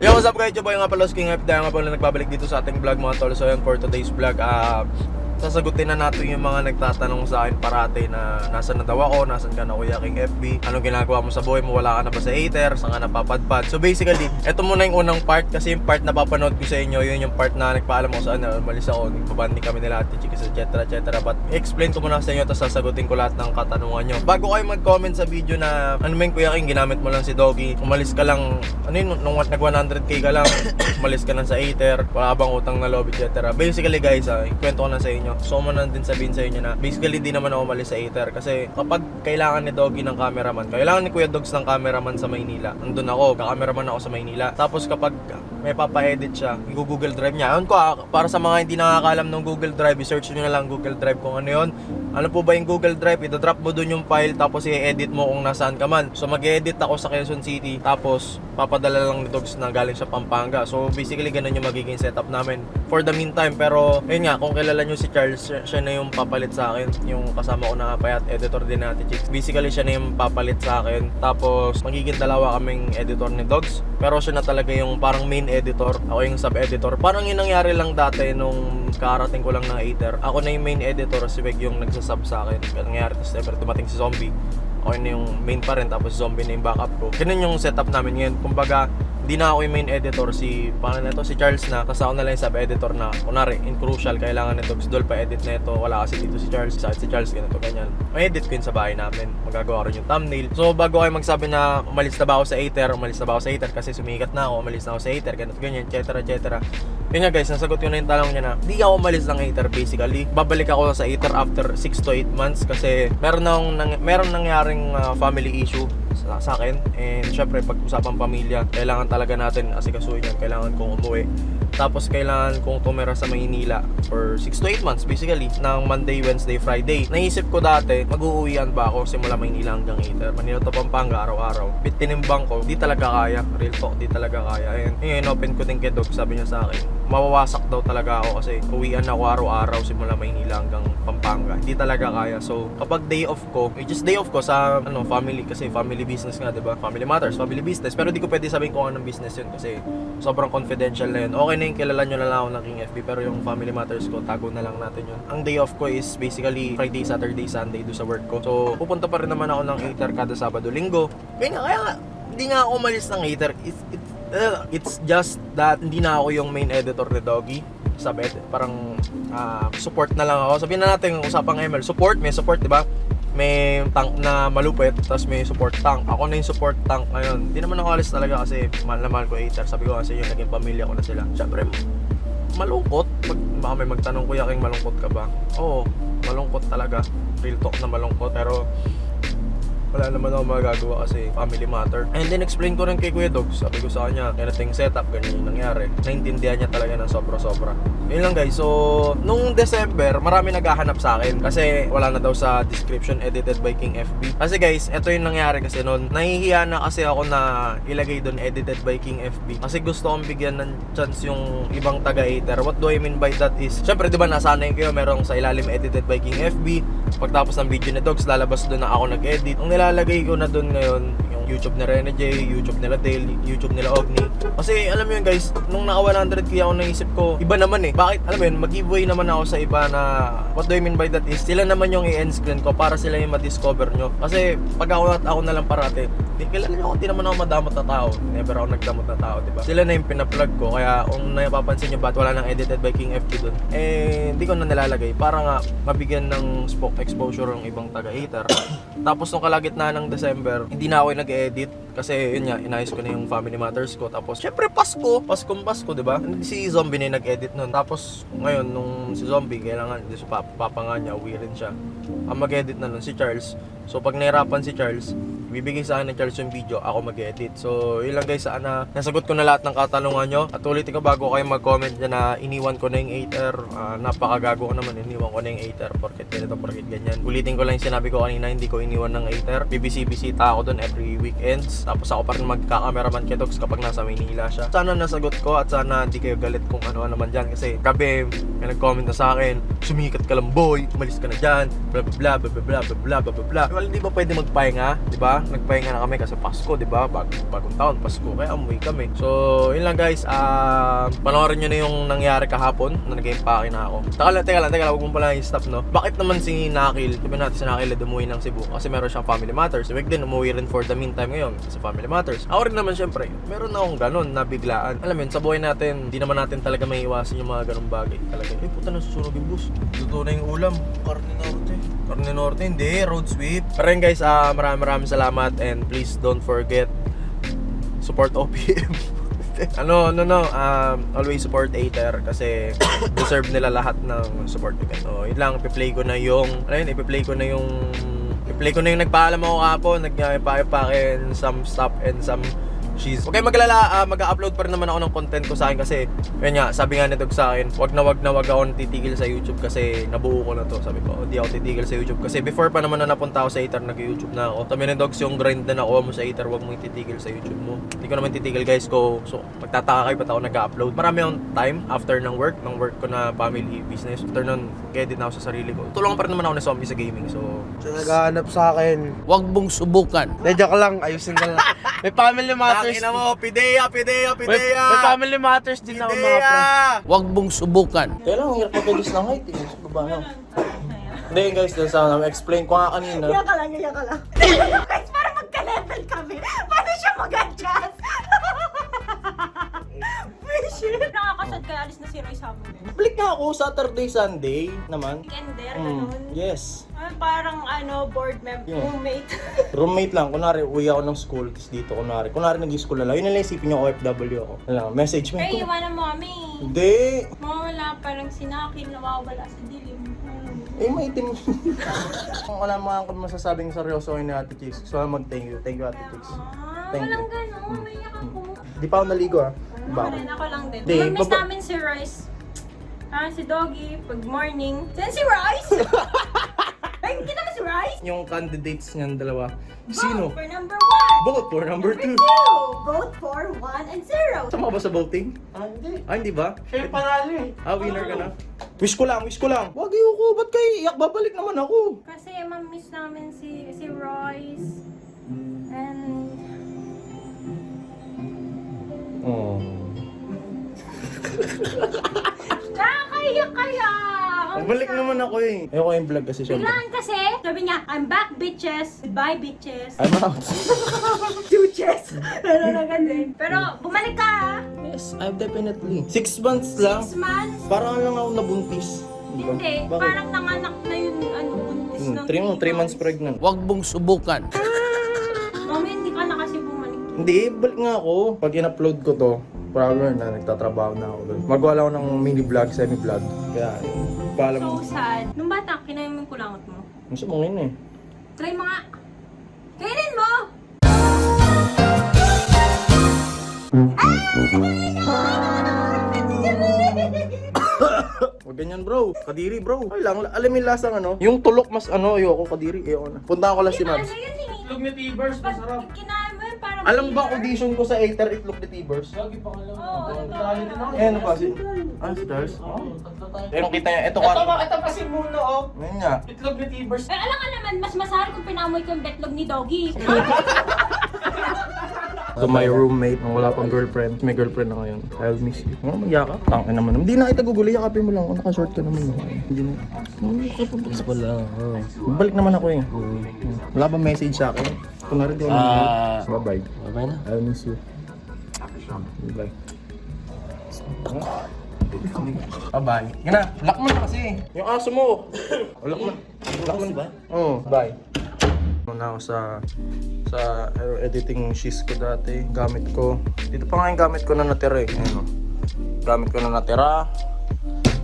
Yo, what's up guys? Yung boy nga pala, King F. Dahil nga pala nagbabalik dito sa ating vlog mga tol. So yan, for today's vlog, ah, sasagutin na natin yung mga nagtatanong sa akin parati na nasan na daw ako, nasan ka na Kuya King FB, anong ginagawa mo sa buhay mo, wala ka na ba sa hater, saan ka napapadpad. So basically, eto muna yung unang part kasi yung part na papanood ko sa inyo, yun yung part na nagpaalam ako saan na umalis ako, nagbabanding kami nila ate chicas, etc. etc. But explain ko muna sa inyo, tapos sasagutin ko lahat ng katanungan nyo. Bago kayo mag-comment sa video na, ano man Kuya King, ginamit mo lang si Doggy, umalis ka lang, ano yun, nung nag 100k ka lang, umalis ka lang sa hater, wala bang utang na loob, etc. Basically guys, ah, ikwento ko na sa inyo. So mo na din sabihin sa inyo na basically di naman ako umalis sa hater kasi kapag kailangan ni Doggy ng cameraman, kailangan ni Kuya Dogs ng cameraman sa Maynila. Nandun ako, ka-cameraman ako sa Maynila. Tapos kapag may papa-edit siya, i-Google Drive niya. Ayun ko, ah, para sa mga hindi nakakalam ng Google Drive, i-search nyo na lang Google Drive kung ano yon. Ano po ba yung Google Drive? Ito-drop mo dun yung file tapos i-edit mo kung nasaan ka man. So mag-edit ako sa Quezon City tapos papadala lang ni Dogs na galing sa Pampanga. So basically ganun yung magiging setup namin for the meantime. Pero ayun nga, kung kilala nyo si Charles, siya, siya na yung papalit sa akin. Yung kasama ko na payat editor din natin Chicks. Basically siya na yung papalit sa akin. Tapos magiging dalawa kaming editor ni Dogs. Pero siya na talaga yung parang main editor. Ako yung sub-editor. Parang yung nangyari lang dati nung karating ko lang ng Aether. Ako na yung main editor, si Weg yung nagsasub sa akin. Nangyari, tapos ever dumating si Zombie. Ako yun yung main pa rin, tapos Zombie na yung backup ko. Ganun yung setup namin ngayon. Kumbaga, hindi na ako yung main editor. Si paano na to si Charles na kasi ako na lang yung sub editor na kunari in crucial kailangan nito Dogs Dol pa edit na wala kasi dito si Charles sa si Charles ganito ganyan. May edit ko yun sa bahay namin. Magagawa ko yung thumbnail. So bago kayo magsabi na umalis na ba ako sa Aether umalis na ba ako sa Aether kasi sumikat na ako umalis na ako sa Aether ganito ganyan etc etc yun nga guys, nasagot ko na yung tanong niya na di ako umalis ng Aether basically. Babalik ako sa Aether after 6 to 8 months kasi meron nang, nang meron nangyaring uh, family issue sa, sa akin. And syempre, pag usapang pamilya, kailangan talaga natin asikasuhin yan. Kailangan kong umuwi. Tapos kailangan kong tumira sa Maynila for 6 to 8 months basically ng Monday, Wednesday, Friday. Naisip ko dati, mag-uuwian ba ako simula Maynila hanggang Aether. Manila to Pampanga araw-araw. Bit tinimbang ko, di talaga kaya. Real talk, di talaga kaya. And yun, open ko din kay Dog, sabi niya sa akin, mawawasak daw talaga ako kasi uwian ako araw-araw simula Maynila hanggang Pampanga. Hindi talaga kaya. So, kapag day off ko, which is day off ko sa ano, family kasi family business nga, 'di ba? Family matters, family business. Pero di ko pwede sabihin kung anong business 'yun kasi sobrang confidential na 'yun. Okay na yung kilala nyo na lang ako ng King FB pero yung family matters ko, tago na lang natin 'yun. Ang day off ko is basically Friday, Saturday, Sunday do sa work ko. So, pupunta pa rin naman ako ng Aether kada Sabado, Linggo. Kaya nga, kaya nga, hindi nga ako umalis ng Aether. It's, it's, uh, it's just that hindi na ako yung main editor ni Doggy sabi parang ah, support na lang ako sabihin na natin usapang ML support may support di ba may tank na malupit tapos may support tank. Ako na yung support tank ngayon. Hindi naman ako alis talaga kasi mahal na mahal ko Aether. Sabi ko kasi yung naging pamilya ko na sila. Syempre malungkot. Mag, baka may magtanong kuya king malungkot ka ba? Oo malungkot talaga. Real talk na malungkot pero wala naman ako magagawa kasi family matter. And then explain ko rin kay Kuya Dog, sabi ko sa kanya, ganitong setup, ganyan yung nangyari. Naintindihan niya talaga ng sobra-sobra. Yun lang guys, so nung December, marami naghahanap sa akin kasi wala na daw sa description edited by King FB. Kasi guys, ito yung nangyari kasi noon, nahihiya na kasi ako na ilagay doon edited by King FB. Kasi gusto kong bigyan ng chance yung ibang taga-hater. What do I mean by that is, syempre di ba nasanay kayo, merong sa ilalim edited by King FB. Pagtapos ng video ni Dogs, lalabas doon na ako nag-edit. Ang nilalagay ko na doon ngayon, YouTube ni Rene J, YouTube nila Dale, YouTube nila Ogni. Kasi alam mo yun guys, nung naka 100k ako naisip ko, iba naman eh. Bakit? Alam mo yun, mag-giveaway naman ako sa iba na what do I mean by that is, sila naman yung i-end screen ko para sila yung ma-discover nyo. Kasi pag ako, ako na lang parate, di kilala nyo ako, di naman ako madamot na tao. Never ako nagdamot na tao, di ba? Sila na yung pinaplug ko, kaya kung napapansin nyo ba't wala nang edited by King FB dun, eh, hindi ko na nilalagay. Para nga, mabigyan ng spoke exposure yung ibang taga-hater. Tapos nung kalagitnaan ng December, hindi na ako nag-edit kasi yun nga, inayos ko na yung family matters ko. Tapos, syempre Pasko, Paskong Pasko, di ba? Si Zombie na yung nag-edit nun. Tapos, ngayon, nung si Zombie, kailangan, di sa papa, papa nga niya, uwi rin siya. Ang mag-edit na nun, si Charles. So, pag nahirapan si Charles, bibigay sa akin ng Charles yung video, ako mag-edit. So, yun lang guys, sana nasagot ko na lahat ng katanungan nyo. At ulitin ko bago kayo mag-comment na iniwan ko na yung 8R. Ah, napakagago ko naman, iniwan ko na yung 8R. Porket ganito, porket ganyan. Ulitin ko lang yung sinabi ko kanina, hindi ko iniwan ng 8R. BBC-bisita ako doon every weekends. Tapos ako pa rin magka-cameraman kay kapag nasa Maynila siya. Sana nasagot ko at sana hindi kayo galit kung ano naman dyan. Kasi gabi, may nag-comment na sa akin, sumikat ka lang boy, umalis ka na dyan, bla bla bla bla bla bla bla bla bla bla. Well, hindi ba pwede magpahinga, di ba? Nagpahinga na kami kasi Pasko, di ba? Bag bagong taon, Pasko, kaya amoy kami. So, yun lang guys, ah panoorin nyo na yung nangyari kahapon na nag-impake na ako. Teka lang, teka lang, teka lang, huwag mo pala i-stop, no? Bakit naman si Nakil, sabi natin si Nakil na umuwi ng Cebu kasi meron siyang family matters. Si Wig din umuwi rin for the meantime ngayon sa family matters. Ako rin naman syempre, meron akong ganun na biglaan. Alam mo yun, sa buhay natin, hindi naman natin talaga may iwasan yung mga ganung bagay. Talaga, eh puta na susunog yung bus. Luto na yung ulam. Karne norte. Karne norte, hindi. Road sweep. Pero guys, ah maraming maraming salamat and please don't forget support OPM. ano, no, no, um, always support Aether kasi deserve nila lahat ng support nila. So, yun lang, ipi-play ko na yung, ano yun, ipi-play ko na yung, ipi-play ko na yung nagpaalam ako kapon, nagpake-pake some stuff and some cheese. Okay, maglala, ah, mag-upload pa rin naman ako ng content ko sa akin kasi, yun nga, sabi nga nito sa akin, wag na wag na wag ako titigil sa YouTube kasi nabuo ko na to. Sabi ko, hindi ako titigil sa YouTube kasi before pa naman na napunta ako sa Aether, nag-YouTube na ako. Sabi ng dogs yung grind na nakuha mo sa Aether, wag mo titigil sa YouTube mo. Hindi ko naman titigil guys ko. So, magtataka kayo ba't ako nag-upload. Marami akong time after ng work, ng work ko na family business. After nun, edit na ako sa sarili ko. Tulungan pa rin naman ako ni zombie sa gaming. So, Siya naghahanap sa akin. Huwag mong subukan. Joke lang. Ayusin ko lang. May family matters. Tangina mo, pidea, pidea, May, pidea! may family matters din ako mga pre. Huwag mong subukan. Kaya lang, ang hirap mag-adjust ng height eh. Sa baba no? Hindi guys, dahil sa explain ko nga kanina. Iyak ka lang, iyak ka lang. Guys, para magka-level kami. Paano siya mag-adjust? Vision. Nakakasad kaya alis na si Roy sa amin. Balik nga ako Saturday, Sunday naman. Weekender, Mm, ganun. yes. Ah, parang ano, board member, Yeah. roommate. Roommate lang. Kunwari, uwi ako ng school. Tapos dito, kunwari. Kunwari, nag-school na lang. Yun na lang isipin nyo, OFW ako. Lang, message mo. Ay, iwanan mo kami. Hindi. Mawawala parang sinakil, nawawala sa dilim. Hmm. Eh, maitim. Kung wala mga akong masasabing seryoso ni Ate Chicks. So, mag-thank you. Thank you, Ate Chicks. Ah, Thank walang you. ganun. May yakan ko. Di pa ako naligo ah. Ano Ba ka rin, ako lang din. Di, Mag-miss baba- namin si Royce. Ah, si Doggy, pag morning. Saan si Royce? Royce? Yung candidates niyan dalawa. Vote Sino? for number one. Vote for number two. two. Vote for one and zero. Sama ba sa voting? Ah, hindi. Ah, hindi ba? Siya yung panalo eh. Ah, winner ka na. Wish ko lang, wish ko lang. Wag ko, ba't kayo iyak? Babalik naman ako. Kasi ma-miss namin si si Royce. And Oh. Babalik naman ako eh. Ayoko yung vlog kasi syempre. Biglaan kasi, sabi niya, I'm back bitches. Goodbye bitches. I'm out. Duches. Pero na ganun. Pero bumalik ka ah. yes, I'm definitely. Six months lang. Six months. Parang lang ako nabuntis. Di ba? Hindi, Bakit? parang nanganak na yun, ano, buntis Hmm, ng three, mo- three months pregnant. Huwag mong subukan. Mami, hindi ka na kasi bumalik. Hindi, balik nga ako. Pag in-upload ko to, probably na nagtatrabaho na ako doon. Magawa lang ako ng mini vlog, semi vlog. Kaya, paalam mo. So sad. Nung bata, kinain mo yung kulangot mo. Gusto mo ngayon eh. Try mo nga. Kainin mo! Huwag ganyan bro. Kadiri bro. Ay lang, alam yung lasang ano? Yung tulok mas ano, ayoko kadiri. Ayoko na. Punta ko lang si eh? Itlog ni Tibers, masarap. kinain Alam mo ba audition ko sa Aether Itlog de Tibers? Lagi pa ka. Oo, ano ba? Eh, ano pa? Si... Ah, stars? Oo, kita niya, ito Ito, ka. ba- ito kasi muna oh. Ngayon nga. Itlog ni Tibers. Eh, alam nga naman, mas masarap kung pinamoy ko yung betlog ni Doggy. To my roommate, nung wala pang girlfriend. May girlfriend na ngayon. I'll miss you. Ano, magyaka? Tangin naman. Hindi na kita guguli, yakapin mo lang. Kung naka-short ka naman. Hindi na. Ko lang. Oh. Balik naman ako eh. Wala bang message sa akin? Kunwari di ako Ah. nanonood. Bye-bye. Okay na. I'll miss you. Bye. Bye-bye. Yan na, lock mo na kasi. Yung aso mo. Lock mo. Lock mo ba? Oo, bye. Muna ako sa sa editing shiz ko dati. Gamit ko. Dito pa nga yung gamit ko na natira eh. Ayun o. Gamit ko na natira.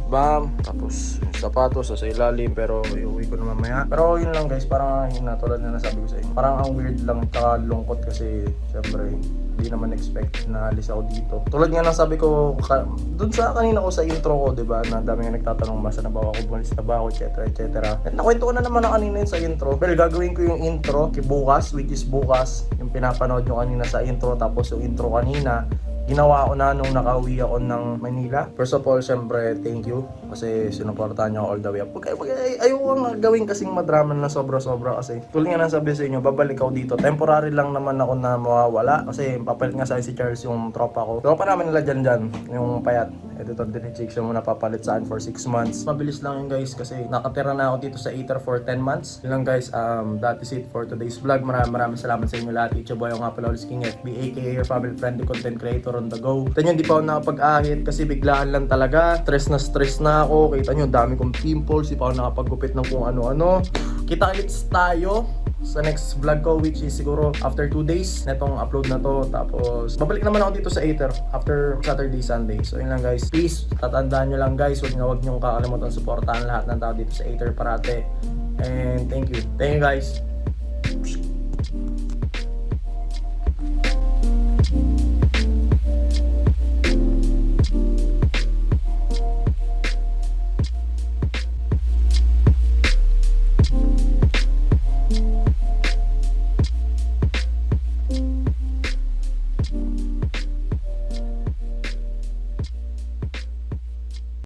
Bam, tapos sapatos sa ilalim pero iuwi ko na mamaya. Pero yun lang guys, parang yun na tulad na nasabi ko sa inyo. Parang ang weird lang tsaka lungkot kasi syempre hindi naman expect na alis ako dito. Tulad nga ng sabi ko ka, dun sa kanina ko sa intro ko, 'di ba, na dami nga nagtatanong basta na ba ako, bumalis na ba ako, etc. etc. At nakwento ko na naman na kanina yun sa intro. Well, gagawin ko yung intro bukas, which is bukas, yung pinapanood nyo kanina sa intro tapos yung intro kanina ginawa ko na nung nakauwi ako ng Manila. First of all, syempre, thank you kasi sinuportahan ako all the way up. Pag, ay, ayoko nga gawin kasing madrama na sobra-sobra kasi tulad nga ng sabi sa inyo, babalik ako dito. Temporary lang naman ako na mawawala kasi papalit nga sa si Charles yung tropa ko. Tropa namin nila dyan dyan, yung payat. Editor din ni Chicks yung muna papalit saan for 6 months. Mabilis lang yun guys kasi nakatira na ako dito sa Ether for 10 months. Yun lang guys, um, that is it for today's vlog. Maraming maraming salamat sa inyo lahat. It's your boy, yung nga pala ulit King FB, aka your family friendly content creator on the go. Kita nyo, hindi pa ako nakapag-ahit kasi biglaan lang talaga. Stress na stress na ako. Kita nyo, dami kong pimples. Hindi pa ako nakapagupit ng kung ano-ano. Kita kits tayo sa next vlog ko which is siguro after 2 days netong upload na to tapos babalik naman ako dito sa Aether after Saturday Sunday so yun lang guys please tatandaan nyo lang guys huwag na huwag nyo kakalimutan supportahan lahat ng tao dito sa Aether parate and thank you thank you guys